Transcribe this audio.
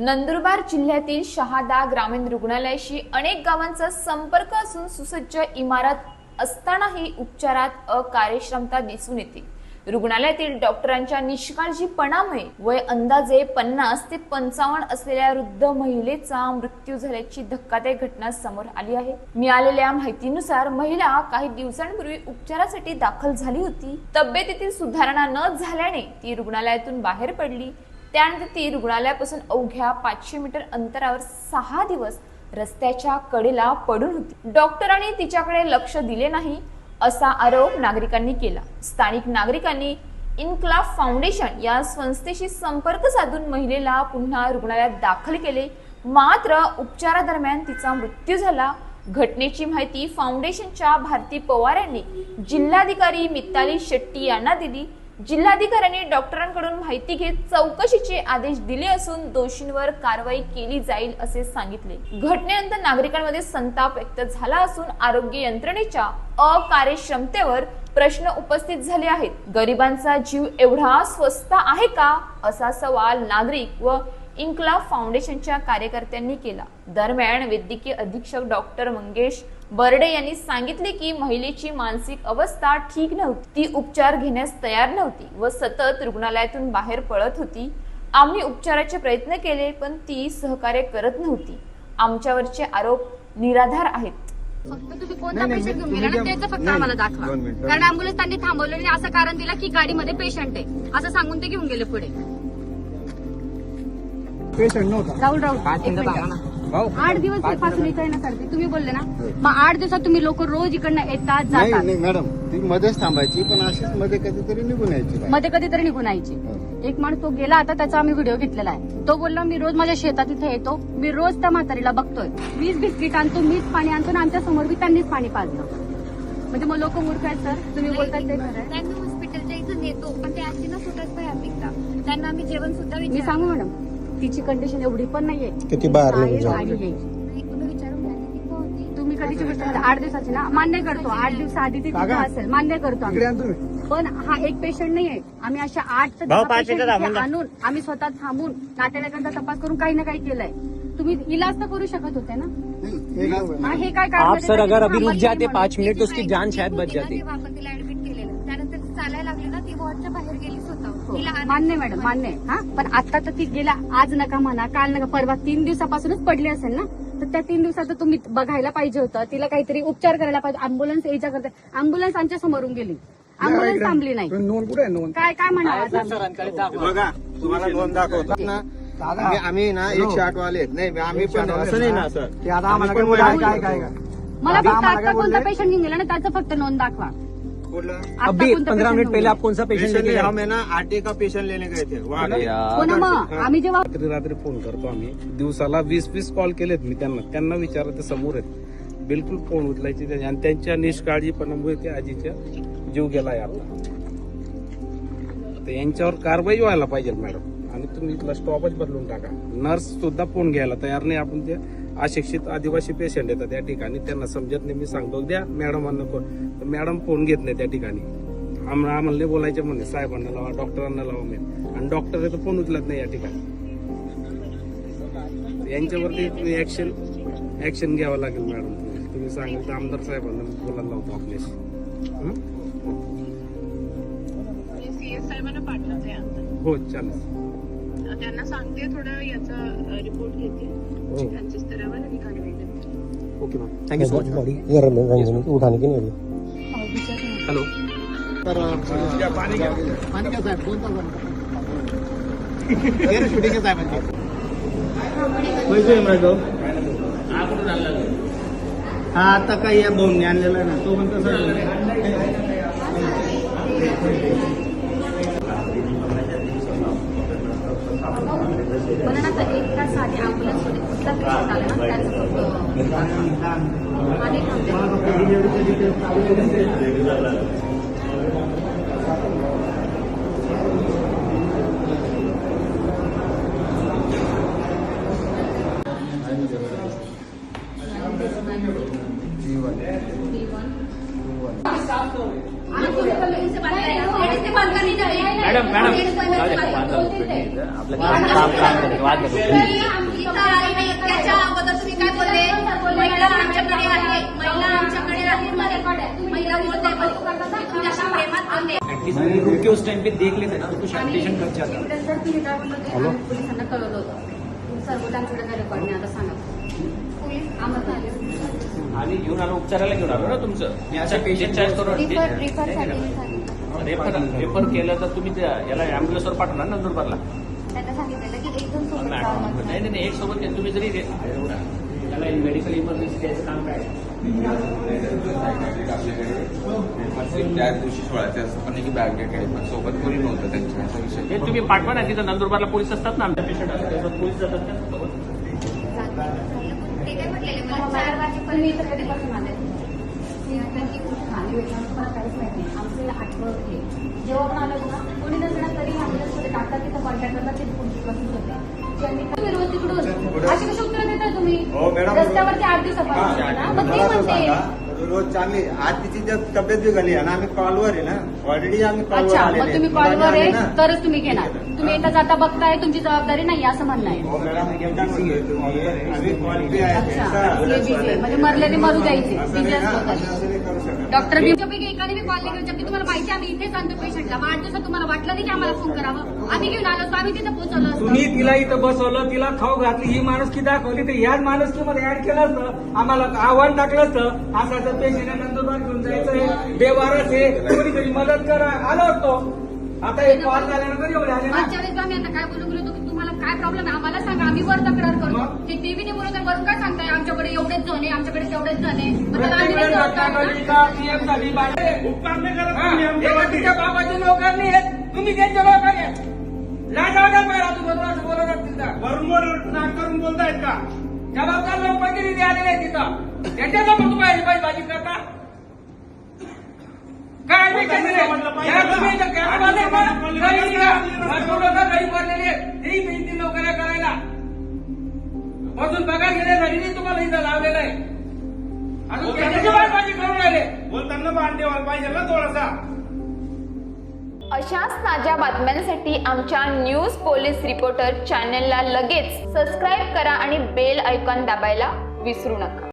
नंदुरबार जिल्ह्यातील शहादा ग्रामीण रुग्णालयाशी अनेक गावांचा संपर्क असून सुसज्ज इमारत असतानाही उपचारात अकार्यक्षमता दिसून येते. रुग्णालयातील डॉक्टरांच्या निष्काळजीपणामुळे वय अंदाजे पन्नास ते पंचावन्न असलेल्या वृद्ध महिलेचा मृत्यू झाल्याची धक्कादायक घटना समोर आली आहे. मिळालेल्या माहितीनुसार महिला काही दिवसांपूर्वी उपचारासाठी दाखल झाली होती. तब्येतीतील सुधारणा न झाल्याने ती रुग्णालयातून बाहेर पडली. त्यानंतर ती रुग्णालयापासून अवघ्या पाचशे मीटर अंतरावर सहा दिवस रस्त्याच्या कडेला पडून होती. डॉक्टरांनी तिच्याकडे लक्ष दिले नाही असा आरोप नागरिकांनी केला. स्थानिक नागरिकांनी इन्क्लाफ फाउंडेशन या संस्थेशी संपर्क साधून महिलेला पुन्हा रुग्णालयात दाखल केले. मात्र उपचारादरम्यान तिचा मृत्यू झाला. घटनेची माहिती फाउंडेशनच्या भारती पवार यांनी जिल्हाधिकारी मिताली शेट्टी यांना दिली. जिल्हाधिकाऱ्यांनी डॉक्टरांकडून माहिती घेत चौकशीचे आदेश दिले असून दोषींवर कारवाई केली जाईल असे सांगितले. घटनेनंतर नागरिकांमध्ये संताप व्यक्त झाला असून आरोग्य यंत्रणेच्या अकार्यक्षमतेवर प्रश्न उपस्थित झाले आहेत. गरिबांचा जीव एवढा स्वस्त आहे का? असा सवाल नागरिक व इन्क्लाब फाउंडेशनच्या कार्यकर्त्यांनी केला. दरम्यान वैद्यकीय अधीक्षक डॉक्टर मंगेश बर्डे यांनी सांगितले की महिलेची मानसिक अवस्था ठीक नव्हती. ती उपचार घेण्यास तयार नव्हती व सतत रुग्णालयातून बाहेर पळत होती. आम्ही उपचाराचे प्रयत्न केले पण ती सहकार्य करत नव्हती. आमच्यावरचे आरोप निराधार आहेत. फक्त तुम्ही कोणता पेशंट घेऊन गेला ना त्याचं फक्त आम्हाला दाखवा. कारण अँब्युलन्स त्यांनी थांबवलं आणि असं कारण दिलं की गाडीमध्ये पेशंट आहे. असं सांगून ते घेऊन गेले पुढे. पेशंट नव्हता. राहुल राहुल आठ दिवसपासून इथे आहे ना सर तुम्ही बोलले ना मग आठ दिवसात तुम्ही लोक रोज इकडनं येतात नाही जातात. नाही मॅडम ती मध्येच थांबायची पण अशीच मध्ये कधीतरी निघून यायची बाहेर. मध्ये कधीतरी निघून यायची. एक माणूस तो गेला आता त्याचा आम्ही व्हिडिओ घेतलेला आहे. तो बोलला मी रोज माझ्या शेतात इथे येतो मी रोज त्या म्हातारीला बघतोय. मीच बिस्किट आणतो मीच पाणी आणतो आणि आमच्यासमोर बी त्यांनीच पाणी पाजलं. म्हणजे मग लोक मूर्ख आहेत सर. तुम्ही बोलताय ते खरं आहे. त्यांना हॉस्पिटलच्या इथं नेतो पण ते ना सुटत बाहेर निघतात त्यांना आम्ही जेवण सुद्धा मी विचार सांगू मॅडम? तिची कंडिशन एवढी पण नाहीये. किती बाहेर निघून आहे जाऊ. आणि तुम्ही कधीची गोष्ट करता? आठ दिवसाची ना? मान्य करतो. आठ दिवस आधी ती तिथं काका. असेल. मान्य करतो आम्ही. इकडे आण तुम्ही. पण हा एक पेशंट नाहीये. आम्ही अशा आठ ते दहा पेशंट इथे आणून आम्ही स्वतः थांबून नातेवाईकांचा तपास करून काही ना काही केलंय. तुम्ही इलाज तर करू शकत होते ना? हे. हा, हे काय कारण आपमध्ये सर अगर अभी रुक जाते पाँच. मिनट तो उसकी जान शायद बच जाती. तेव्हा आपण तिला ऍडमिट केलेलं. त्यानंतर चालायला लागली ना वॉर्डच्या बाहेर गेली स्वतः हो, मान्य मॅडम मान्य. आहे. हा? पण आता तर ती गेला आज नका म्हणा काल नका परवा तीन दिवसापासूनच पडली असेल ना? तर त्या तीन दिवसात तुम्ही बघायला पाहिजे होतं तिला काहीतरी उपचार करायला पाहिजे अँब्युलन्स यायच्या करता. अँब्युलन्स आमच्या समोरून गेली. अँब्युलन्स थांबली नाही. तुम्ही नोंद कुठे आहे? नोंद. काय काय आम्ही? बघा तुम्हाला नोंद दाखवतो. ना आम्ही आम्ही ना एकशे आठ वाले आहेत. नाही आम्ही पण असं नाही. ना सर. ते आता आम्हाला आम्ही पण काय. काय मला आता फक्त आता कोणता? पेशंट घेऊन गेला ना त्याचं फक्त नोंद दाखवा. अभी पंद्रह मिनट पहले गेला? आप कौन सा पेशेंट लेके गए? हम है ना आटे का पेशंट लेने गए थे. वहाँ. पे. हो आम्ही जेव्हा रात्री रात्री फोन करतो आम्ही. दिवसाला वीस वीस कॉल केलेत मी त्यांना. त्यांना विचारत ते समोर आहेत. बिलकुल फोन उचलायचे नाही. आणि त्यांच्या निष्काळजीपणामुळे त्या आजीच्या जीव गेलाय आता तर यांच्यावर कारवाई व्हायला पाहिजे मॅडम. आणि तुम्ही इथला स्टॉपच बदलून टाका. नर्स सुद्धा फोन घ्यायला तयार नाही. आपण त्या अशिक्षित आदिवासी पेशंट येतात त्या ठिकाणी. त्यांना समजत नाही मी सांगतो द्या मॅडमांना फोन तर मॅडम फोन घेत नाही त्या ठिकाणी. आम्हाला आम्हाला बोलायचे म्हणे साहेबांना लावा डॉक्टरांना लावा म्हणे. आणि डॉक्टर तर फोन उचलत नाही या ठिकाणी. यांच्यावरती तुम्ही ऍक्शन ऍक्शन घ्यावं लागेल मॅडम तुम्ही सांगाल तर आमदार साहेबांना मी बोलायला लावतो आपल्याशी. हो? चालेल. त्यांना सांगते थोडं याचा रिपोर्ट घेते. हो. त्यांच्या स्तरावर आणि कारवाई करते okay ma'am. Thank you so much उठाने की नाही हेलो तर पाणी घ्या पाणी घ्या साहेब कोणता शूटिंग साहेबांची हा आता काही या भाऊंनी आणलेला आहे ना. तो पण तसा मला ना तर एक तास आधी अँब्युलन्समध्ये कुठला पेशंट आला ना त्याचं फक्त आधी थांबते मैडम मैडम म्हटलं की आम्ही काम काम करायचं वाद नको इथं आली नाही. त्याच्या अगोदर तुम्ही काय बोलले महिला आमच्याकडे आहे महिला आमच्याकडे आहे महिला बोलते तुझ्या प्रेमात बोलते ऍटलीस्ट रुक के उस टाइम पे देख लेते ना तो शांतिशन कर जाता एव्हिडन्स जर तुम्ही काय बोलला ते आम्ही पोलिसांना कळवलं होतं. सर्व त्यांच्याकडे काय रेकॉर्ड नाही आता सांगा पोलीस आम्हाला आले आणि घेऊन आलो उपचाराला घेऊन आलो ना तुमचं? मी अशा पेशंट चॉईस करून रिफर रिफर केलं तर तुम्ही याला अँब्युलन्सवर पाठवणार ना नंदुरबारला त्यांना सांगितलेलं की एकदम सोबत जावं मॅडम लागतं. नाही नाही नाही, एक सोबत. तुम्ही जरी रे- त्याला मेडिकल इमर्जन्सी द्यायचं काम काय? त्याच दिवशी सोळाचे असं पण की बॅगेकडे पण सोबत कोणी नव्हतं त्यांच्या असा विषय हे तुम्ही पाठवा ना तिथं नंदुरबारला पोलीस असतात ना. आमच्या पेशंट असतात. त्याच्यात पोलीस जातात का? सोबत? ते काय म्हटलेले? मला चार पण वाजेपर्यंत मी इथं कधीपासून आले मी आता की कुठे खाली भेटणार तुम्हाला काहीच माहिती नाही आमचं आठवण होते जेव्हा पण आलो ना? कोणी नसणार तरी आम्हाला मध्ये टाकतात तिथं कॉन्टॅक्ट करतात तिथे पुढची पासून होते त्यांनी तुम्ही रोज तिकडून अशी कशी उत्तर देताय तुम्ही हो. रस्त्यावरती आठ ना मग ते म्हणते रोज चांगली आज तिची जर तब्येत बिघडली आणि आम्ही कॉलवर आहे ना ऑलरेडी आम्ही कॉलवर अच्छा आलेले. मग तुम्ही. कॉलवर आहे. तरच तुम्ही घेणार. तुम्ही येता जाता बघताय तुमची जबाबदारी नाही असं म्हणणं आहे. हो. म्हणजे मरल्याने मरू द्यायचे. डॉक्टर तुमच्यापैकी एकाने मी कॉल की तुम्हाला माहिती आम्ही इथेच आणतो पेशंटला मग आठ दिवसात तुम्हाला वाटलं नाही की आम्हाला फोन करावं? आम्ही घेऊन आलो आम्ही तिथे पोहोचवलं तुम्ही तिला इथं बसवलं तिला खाऊ घातली ही माणुसकी दाखवली तर ह्याच माणुसकीमध्ये ऍड केलं असतं? आम्हाला आव्हान टाकलं असतं? असं पेशंट नंदुरबार घेऊन जायचंय बेवारच आहे. कोणीतरी मदत करा आलो असतो आता हे कॉल झाल्यानंतर एवढे आले ना. काय बोलून गेलो की तुम्हाला काय प्रॉब्लेम आहे? आम्हाला सांगा. आम्ही वर तक्रार करतो? ते टीव्हीने बोलत आहे, वरून काय सांगताय? आमच्याकडे एवढेच जण आहे आमच्याकडे तेवढेच जण आहे. मग आम्ही नाही ना? झाली उपकार नाही करत तुम्ही हे आमच्या का तुमच्या बाबाचे नोकर नाही आहेत. तुम्ही त्यांचे नोकर आहे लाज वाटायला पाहिजे तू बरोबर असं बोलत असतील का वरून वर नाक करून बोलतायत का? जबाबदार लोक प्रतिनिधी आलेले आहेत तिथं. त्यांच्यासमोर तुम्ही पाहिजे बाजी करता? नोकऱ्या करायला. पगार घेण्यासाठी तुम्हाला इथं लावलेलं आहे. अजून करून राहिले. बोलताना पाहिजे ना थोडासा. अशाच ताज्या बातम्यांसाठी आमच्या न्यूज पोलीस रिपोर्टर चॅनलला लगेच सबस्क्राईब करा आणि बेल आयकॉन दाबायला विसरू नका.